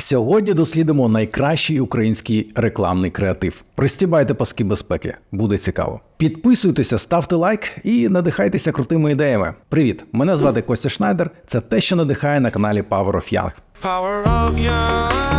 Сьогодні дослідимо найкращий український рекламний креатив. Пристібайте паски безпеки, буде цікаво. Підписуйтеся, ставте лайк і надихайтеся крутими ідеями. Привіт! Мене звати Костя Шнайдер. Це те, що надихає на каналі Power of Young. Power of young.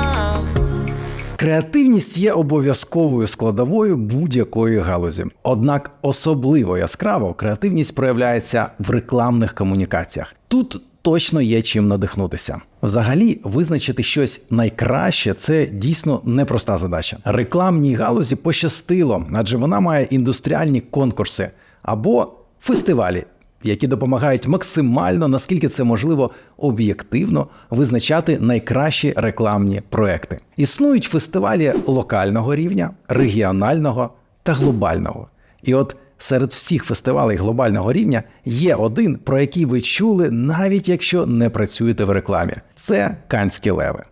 Креативність є обов'язковою складовою будь-якої галузі. Однак особливо яскраво креативність проявляється в рекламних комунікаціях. Тут точно є чим надихнутися. Взагалі, визначити щось найкраще це дійсно непроста задача. Рекламній галузі пощастило, адже вона має індустріальні конкурси або фестивалі, які допомагають максимально, наскільки це можливо, об'єктивно визначати найкращі рекламні проекти. Існують фестивалі локального рівня, регіонального та глобального. І от серед всіх фестивалей глобального рівня є один, про який ви чули, навіть якщо не працюєте в рекламі. Це Канські леви.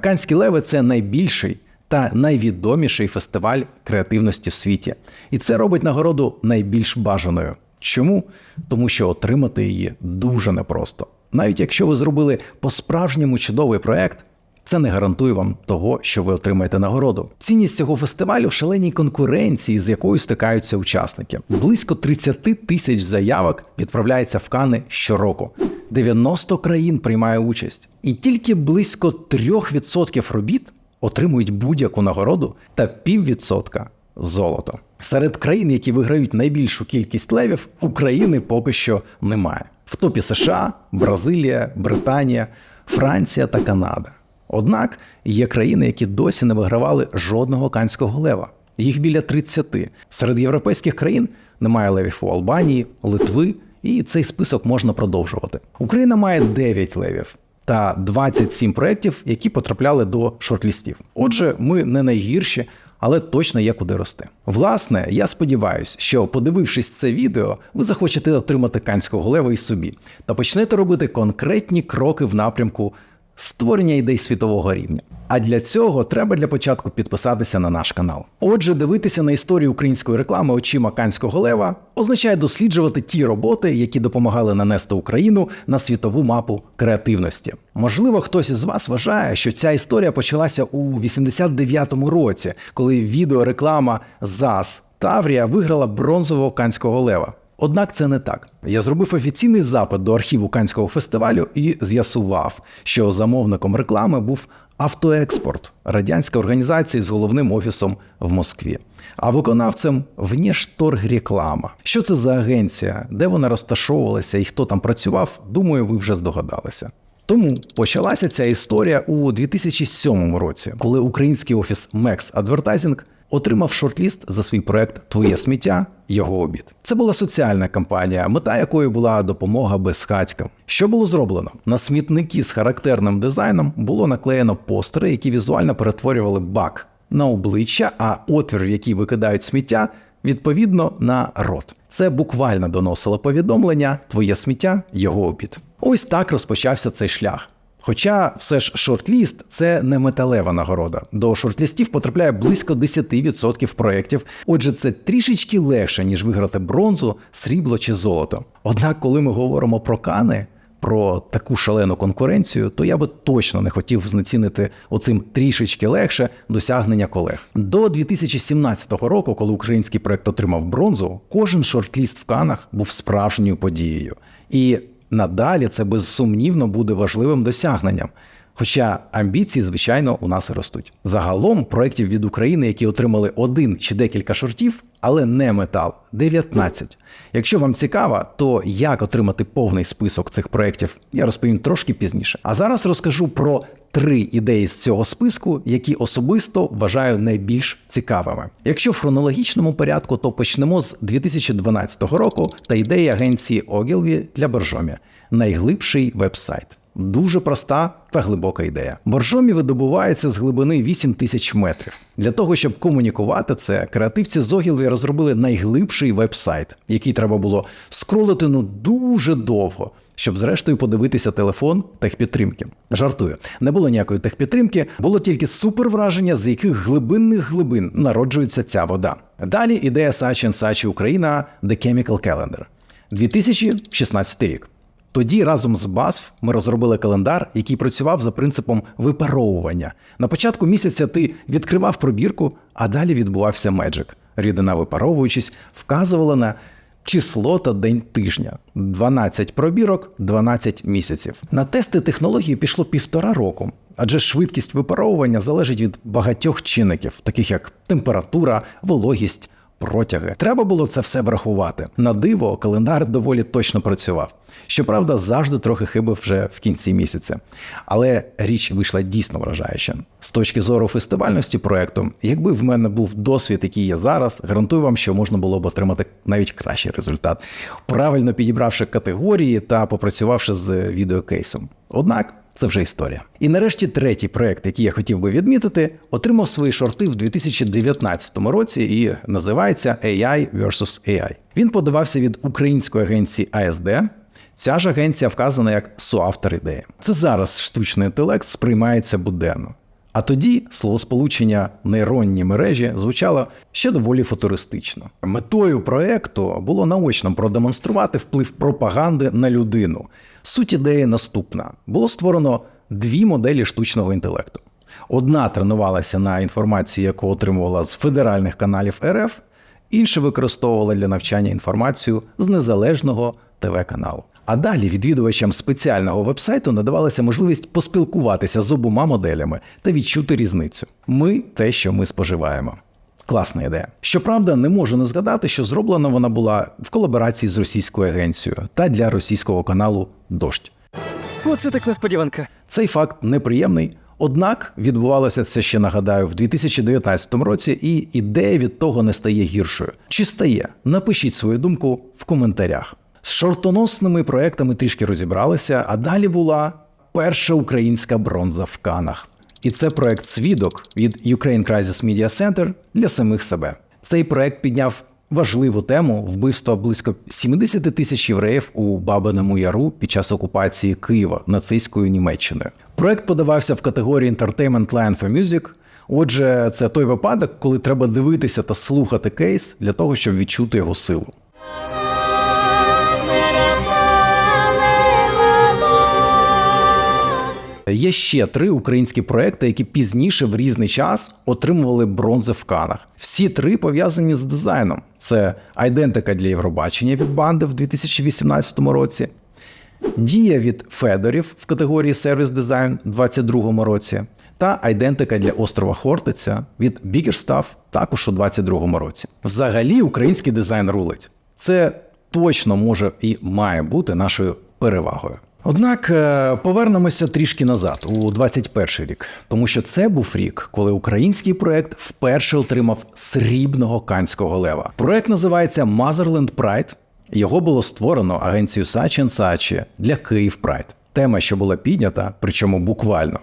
Канські леви це найбільший та найвідоміший фестиваль креативності в світі. І це робить нагороду найбільш бажаною. Чому? Тому що отримати її дуже непросто. Навіть якщо ви зробили по-справжньому чудовий проект, це не гарантує вам того, що ви отримаєте нагороду. Цінність цього фестивалю в шаленій конкуренції, з якою стикаються учасники. Близько 30 тисяч заявок відправляється в Кани щороку. 90 країн приймає участь, і тільки близько 3% робіт отримують будь-яку нагороду та піввідсотка золото. Серед країн, які виграють найбільшу кількість левів, України поки що немає. В топі США, Бразилія, Британія, Франція та Канада. Однак є країни, які досі не вигравали жодного канського лева. Їх біля 30. Серед європейських країн немає левів у Албанії, Литви, і цей список можна продовжувати. Україна має 9 левів та 27 проєктів, які потрапляли до шортлістів. Отже, ми не найгірші, але точно є куди рости. Власне, я сподіваюся, що подивившись це відео, ви захочете отримати канського лева і собі та почнете робити конкретні кроки в напрямку створення ідей світового рівня. А для цього треба для початку підписатися на наш канал. Отже, дивитися на історію української реклами очима Канського лева означає досліджувати ті роботи, які допомагали нанести Україну на світову мапу креативності. Можливо, хтось із вас вважає, що ця історія почалася у 89-му році, коли відеореклама ЗАС Таврія виграла бронзового канського лева. Однак це не так. Я зробив офіційний запит до архіву Канського фестивалю і з'ясував, що замовником реклами був Автоекспорт, радянська організація з головним офісом в Москві. А виконавцем Внешторгреклама. Що це за агенція, де вона розташовувалася і хто там працював, думаю, ви вже здогадалися. Тому почалася ця історія у 2007 році, коли український офіс Mex Advertising отримав шортліст за свій проект Твоє сміття, його обід. Це була соціальна кампанія, мета якої була допомога безхатькам. Що було зроблено? На смітники з характерним дизайном було наклеєно постери, які візуально перетворювали бак на обличчя, а отвір, в який викидають сміття, відповідно на рот. Це буквально доносило повідомлення Твоє сміття, його обід. Ось так розпочався цей шлях. Хоча все ж шортліст це не металева нагорода. До шортлістів потрапляє близько 10% проєктів, отже, це трішечки легше, ніж виграти бронзу, срібло чи золото. Однак, коли ми говоримо про кани, про таку шалену конкуренцію, то я би точно не хотів знецінити оцим трішечки легше досягнення колег. До 2017 року, коли український проект отримав бронзу, кожен шортліст в канах був справжньою подією. І надалі це безсумнівно буде важливим досягненням. Хоча амбіції, звичайно, у нас ростуть. Загалом проєктів від України, які отримали один чи декілька шортів, але не метал 19. Якщо вам цікаво, то як отримати повний список цих проєктів, я розповім трошки пізніше. А зараз розкажу про три ідеї з цього списку, які особисто вважаю найбільш цікавими. Якщо в хронологічному порядку, то почнемо з 2012 року та ідеї агенції Ogilvy для Боржомі найглибший веб-сайт. Дуже проста та глибока ідея. Боржомі видобувається з глибини 8 тисяч метрів. Для того, щоб комунікувати це, креативці з Ogilvy розробили найглибший веб-сайт, який треба було скролити ну дуже довго, щоб зрештою подивитися телефон техпідтримки. Жартую, не було ніякої техпідтримки, було тільки супервраження, з яких глибинних глибин народжується ця вода. Далі ідея Сачі Сачі Україна The Chemical Calendar. 2016 рік. Тоді разом з BASF ми розробили календар, який працював за принципом випаровування. На початку місяця ти відкривав пробірку, а далі відбувався меджик. Рідина, випаровуючись, вказувала на число та день тижня: 12 пробірок, 12 місяців. На тести технології пішло півтора року, адже швидкість випаровування залежить від багатьох чинників, таких як температура, вологість. Протяги треба було це все врахувати. На диво, календар доволі точно працював. Щоправда, завжди трохи хибив вже в кінці місяця. Але річ вийшла дійсно вражаюча. З точки зору фестивальності проекту, якби в мене був досвід, який є зараз, гарантую вам, що можна було б отримати навіть кращий результат, правильно підібравши категорії та попрацювавши з відеокейсом. Однак. Це вже історія. І нарешті третій проект, який я хотів би відмітити, отримав свої шорти в 2019 році і називається AI vs. AI. Він подавався від української агенції АСД. Ця ж агенція вказана як соавтор ідеї. Це зараз штучний інтелект сприймається буденно. А тоді словосполучення нейронні мережі звучало ще доволі футуристично. Метою проекту було наочно продемонструвати вплив пропаганди на людину. Суть ідеї наступна: було створено дві моделі штучного інтелекту. Одна тренувалася на інформації, яку отримувала з федеральних каналів РФ, інша використовувала для навчання інформацію з незалежного ТВ-каналу. А далі відвідувачам спеціального вебсайту надавалася можливість поспілкуватися з обома моделями та відчути різницю. Ми те, що ми споживаємо. Класна ідея. Щоправда, не можу не згадати, що зроблена вона була в колаборації з російською агенцією та для російського каналу Дождь. Оце так несподіванка. Цей факт неприємний. Однак відбувалося це ще нагадаю в 2019 році, і ідея від того не стає гіршою. Чи стає? Напишіть свою думку в коментарях. З шортоносними проектами трішки розібралися, а далі була перша українська бронза в Канах. І це проект Свідок від Ukraine Crisis Media Center для самих себе. Цей проект підняв важливу тему вбивства близько 70 тисяч євреїв у Бабиному Яру під час окупації Києва нацистською Німеччиною. Проект подавався в категорії Entertainment Line for Music. Отже, це той випадок, коли треба дивитися та слухати кейс для того, щоб відчути його силу. Є ще три українські проекти, які пізніше в різний час отримували бронзи в канах. Всі три пов'язані з дизайном: це айдентика для Євробачення від банди в 2018 році, дія від Федорів в категорії сервіс дизайн у 2022 році, та айдентика для острова Хортиця від Stuff також у 2022 році. Взагалі, український дизайн рулить. Це точно може і має бути нашою перевагою. Однак е, повернемося трішки назад, у 21 рік, тому що це був рік, коли український проект вперше отримав срібного канського лева. Проект називається Motherland Pride. Його було створено агенцією Сачі Сачі для Київ Прайд. Тема, що була піднята, причому буквально,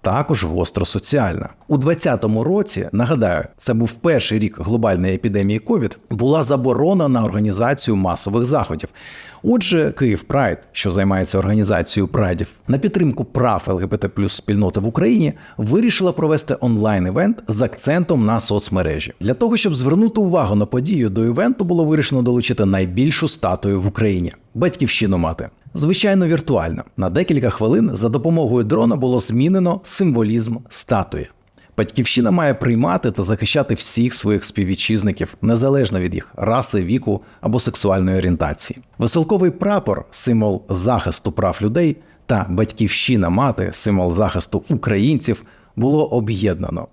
також гостро соціальна. У 2020 році, нагадаю, це був перший рік глобальної епідемії COVID, була заборона на організацію масових заходів. Отже, Київ Прайд, що займається організацією прайдів на підтримку прав ЛГБТ плюс спільноти в Україні, вирішила провести онлайн-івент з акцентом на соцмережі. Для того, щоб звернути увагу на подію до івенту, було вирішено долучити найбільшу статую в Україні батьківщину мати. Звичайно, віртуально. На декілька хвилин за допомогою дрона було змінено символізм статуї. Батьківщина має приймати та захищати всіх своїх співвітчизників, незалежно від їх раси, віку або сексуальної орієнтації. Веселковий прапор символ захисту прав людей, та батьківщина мати символ захисту українців було об'єднано.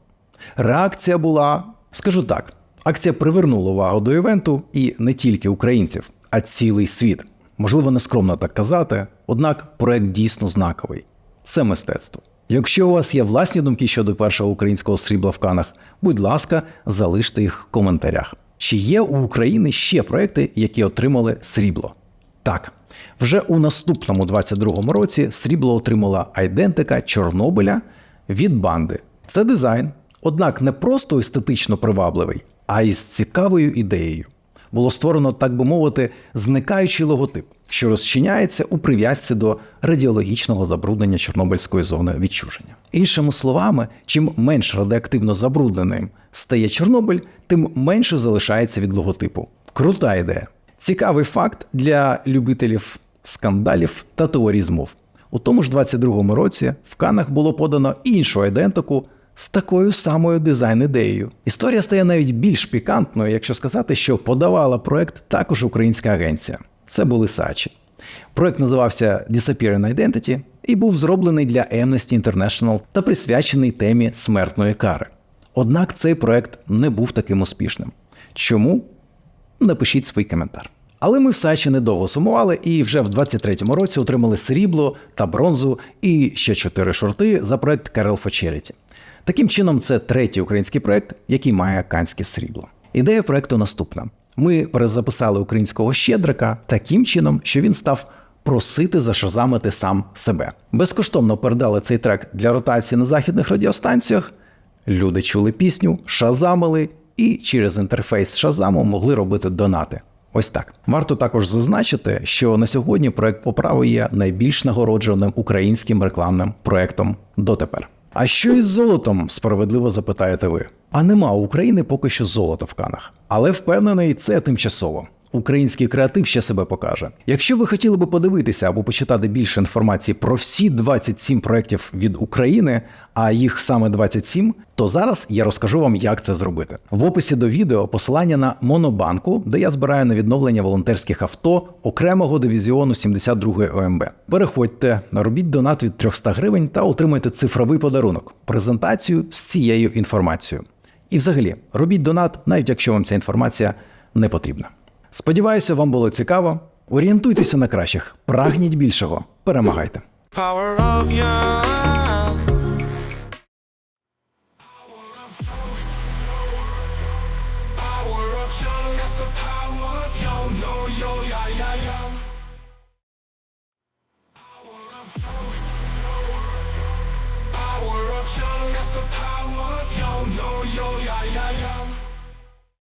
Реакція була, скажу так, акція привернула увагу до івенту і не тільки українців, а цілий світ. Можливо, нескромно так казати, однак проект дійсно знаковий. Це мистецтво. Якщо у вас є власні думки щодо першого українського срібла в канах, будь ласка, залиште їх в коментарях. Чи є у України ще проекти, які отримали срібло? Так, вже у наступному 22-му році срібло отримала айдентика Чорнобиля від банди. Це дизайн, однак не просто естетично привабливий, а й з цікавою ідеєю. Було створено, так би мовити, зникаючий логотип, що розчиняється у прив'язці до радіологічного забруднення Чорнобильської зони відчуження. Іншими словами, чим менш радіоактивно забрудненим стає Чорнобиль, тим менше залишається від логотипу. Крута ідея. Цікавий факт для любителів скандалів та теорій змов. У тому ж 22-му році в Канах було подано іншу ідентику з такою самою дизайн-ідеєю. Історія стає навіть більш пікантною, якщо сказати, що подавала проект також українська агенція. Це були Сачі. Проект називався Disappearing Identity і був зроблений для Amnesty International та присвячений темі смертної кари. Однак цей проект не був таким успішним. Чому? Напишіть свій коментар. Але ми в Сачі недовго сумували і вже в 23-му році отримали срібло та бронзу і ще чотири шорти за проект Carol for Charity. Таким чином, це третій український проект, який має канське срібло. Ідея проекту наступна: ми перезаписали українського щедрика таким чином, що він став просити зашазамити сам себе. Безкоштовно передали цей трек для ротації на західних радіостанціях. Люди чули пісню, шазамили і через інтерфейс Шазаму могли робити донати. Ось так. Варто також зазначити, що на сьогодні проект Оправи є найбільш нагородженим українським рекламним проектом дотепер. А що із золотом? справедливо запитаєте ви. А нема України поки що золота в канах. Але впевнений, це тимчасово. Український креатив ще себе покаже. Якщо ви хотіли би подивитися або почитати більше інформації про всі 27 проєктів від України, а їх саме 27, то зараз я розкажу вам, як це зробити. В описі до відео посилання на Монобанку, де я збираю на відновлення волонтерських авто окремого дивізіону 72-ї ОМБ. Переходьте, робіть донат від 300 гривень та отримайте цифровий подарунок презентацію з цією інформацією. І взагалі, робіть донат, навіть якщо вам ця інформація не потрібна. Сподіваюся, вам було цікаво. Орієнтуйтеся на кращих, прагніть більшого, перемагайте. Power of